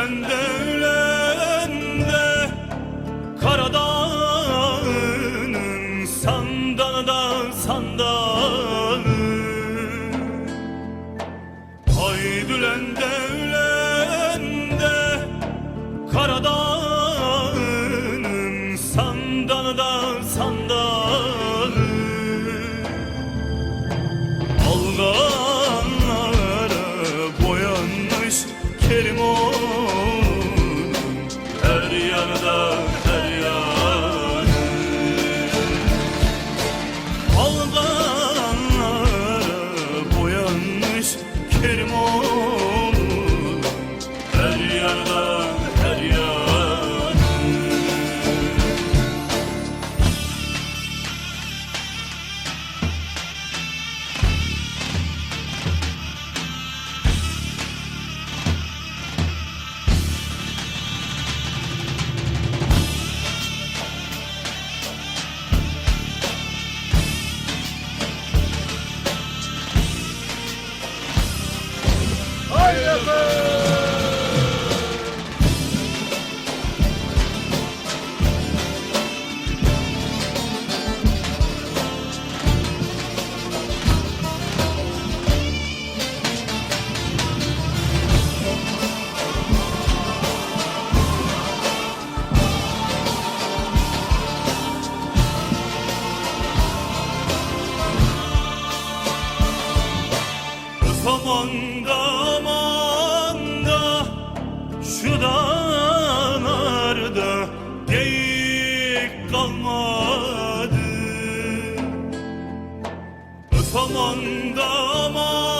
senden Öf aman da aman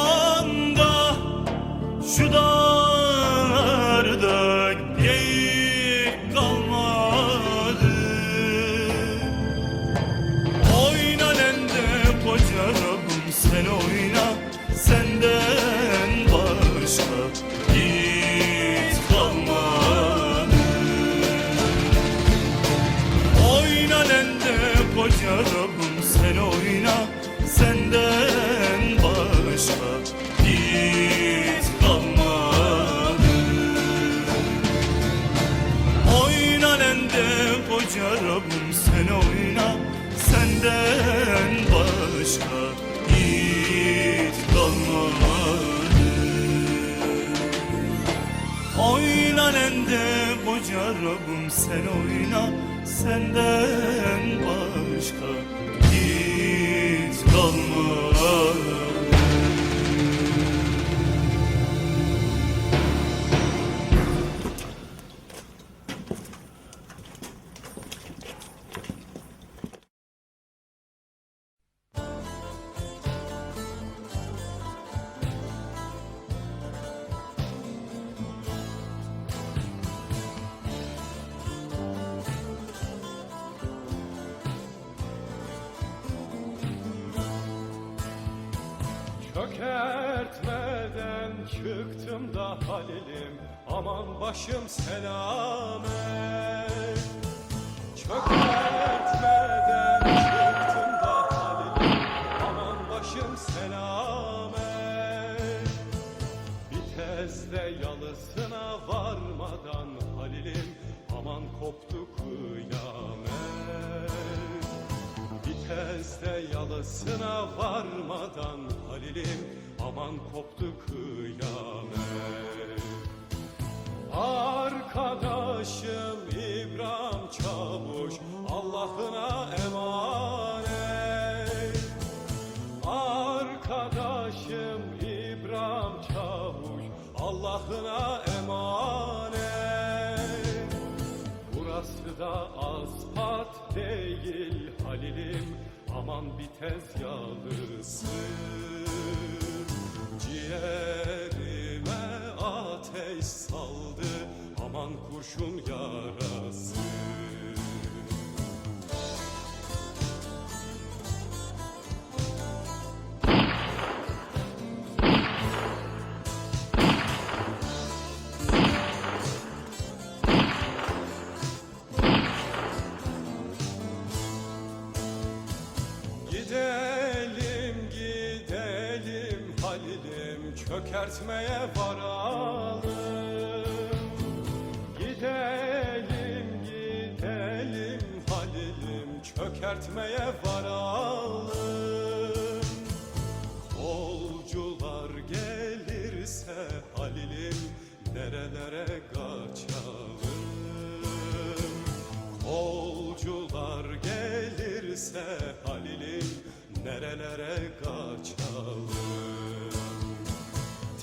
Oyna nende koca sen oyna Senden başka hiç kalmadı çıktım da Halil'im Aman başım selamet. Çökertmeden çıktım da Halil'im Aman başım selamet. Vitezde yalısına varmadan Halil'im Aman koptu kıyamet. Vitezde yalısına varmadan Halil'im aman koptu kıyamet Allah'ına emanet. Arkadaşım İbrahim Çavuş Allah'ına emanet. Burası da aspat değil Halil'im aman bitez yalısı. Ciğerime ateş saldı aman kurşun yarası çökertmeye varalım. Kolcular gelirse Halil'im nerelere kaçalım? Kolcular gelirse Halil'im nerelere kaçalım?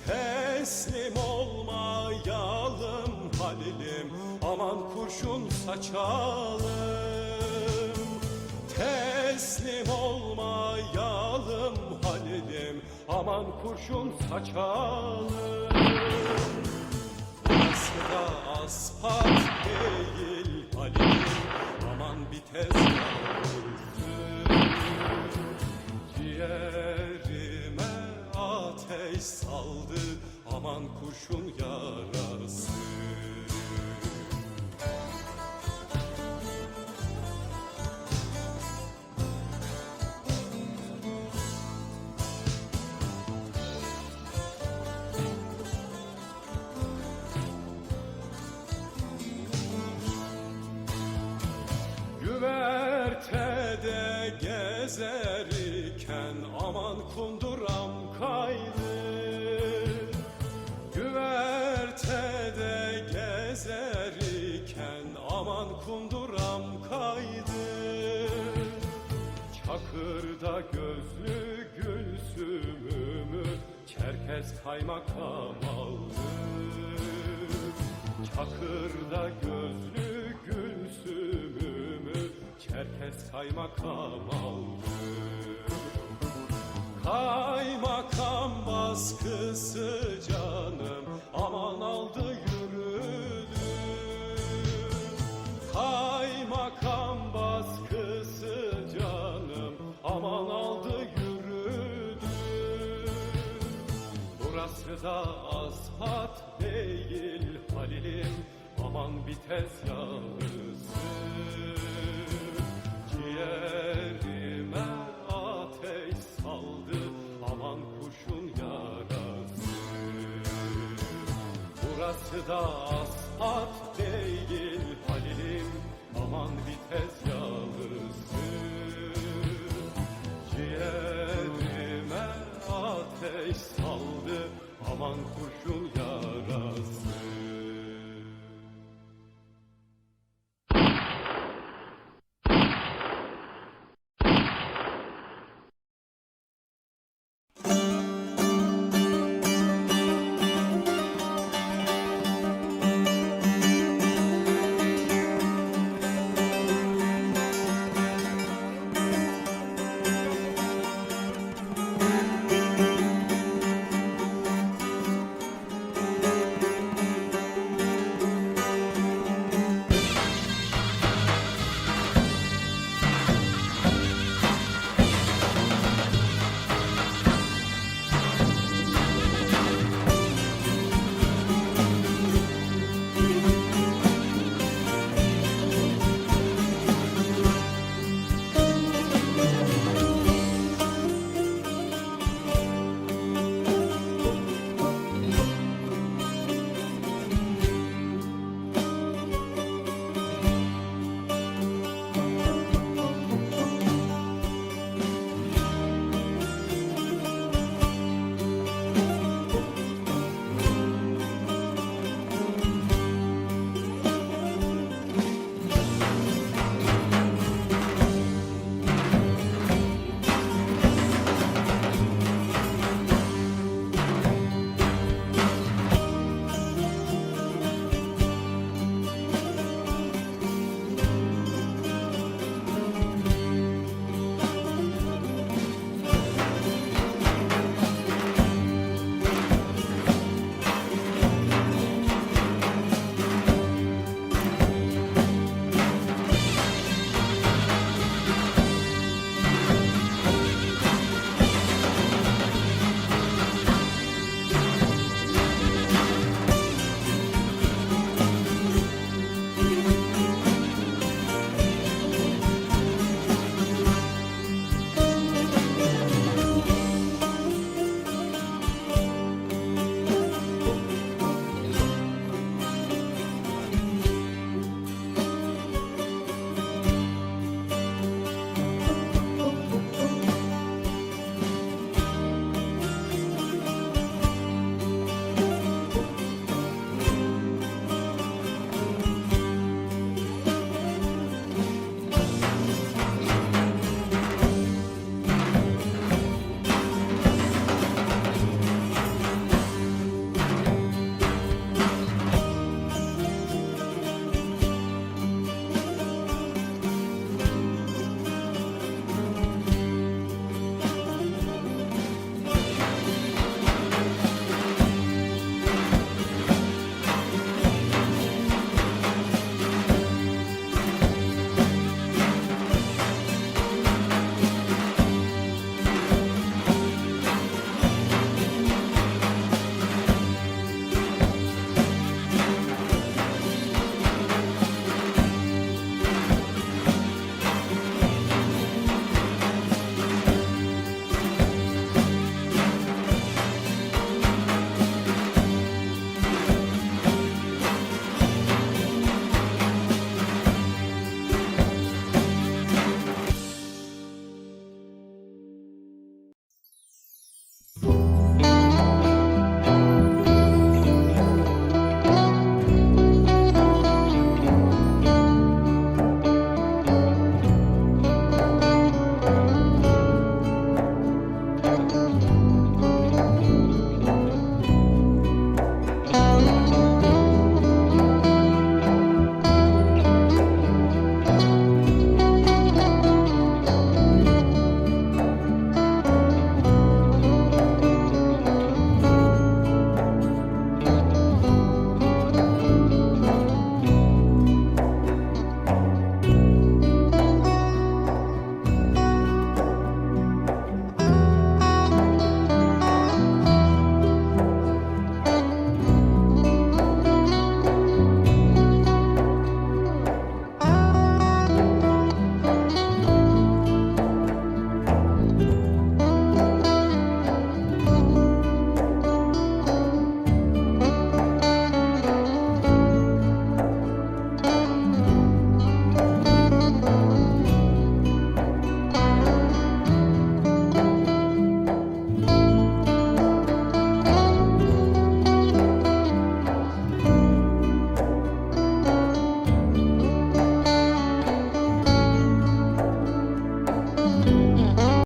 Teslim olmayalım Halil'im aman kurşun saçalım Teslim olmayalım Halil'im. Aman kurşun saçalım. Da aspat değil Halil'im. Aman bitez yavrusu Ciğerime ateş saldı. Aman kurşun yarası kunduram kaydı Güvertede gezerken aman kunduram kaydı Çakırda gözlü gülsümümü Çerkez kaymakam aldı Çakırda gözlü gülsümümü vites kaymakam aldı Kaymakam baskısı canım aman aldı yürüdü. Kaymakam baskısı canım aman aldı yürüdü. Burası da asfalt değil Halil'im aman vites yağısı da asfalt